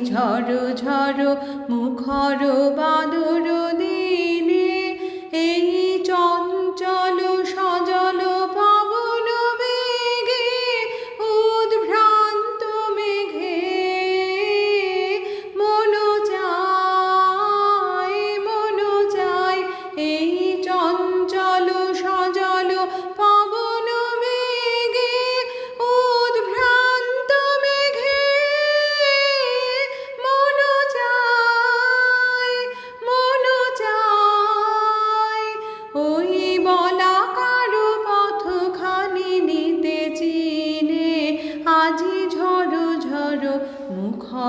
ঝড় ঝড় মুখর বাদর দিনে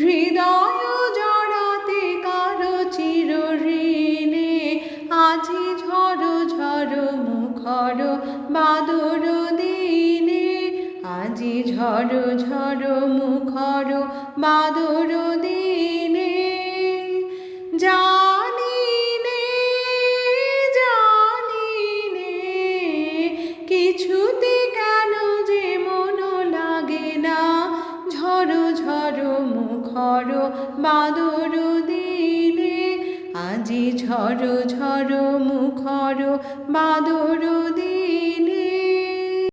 হৃদয় কারও চির ঋণে ঝড় ঝড় মুখর বাদর দিনে, আজি ঝড় ঝড় মুখর বাদর দিনে। মুখর বাদর দিলে আজি ঝড় ঝড় মুখর বাদর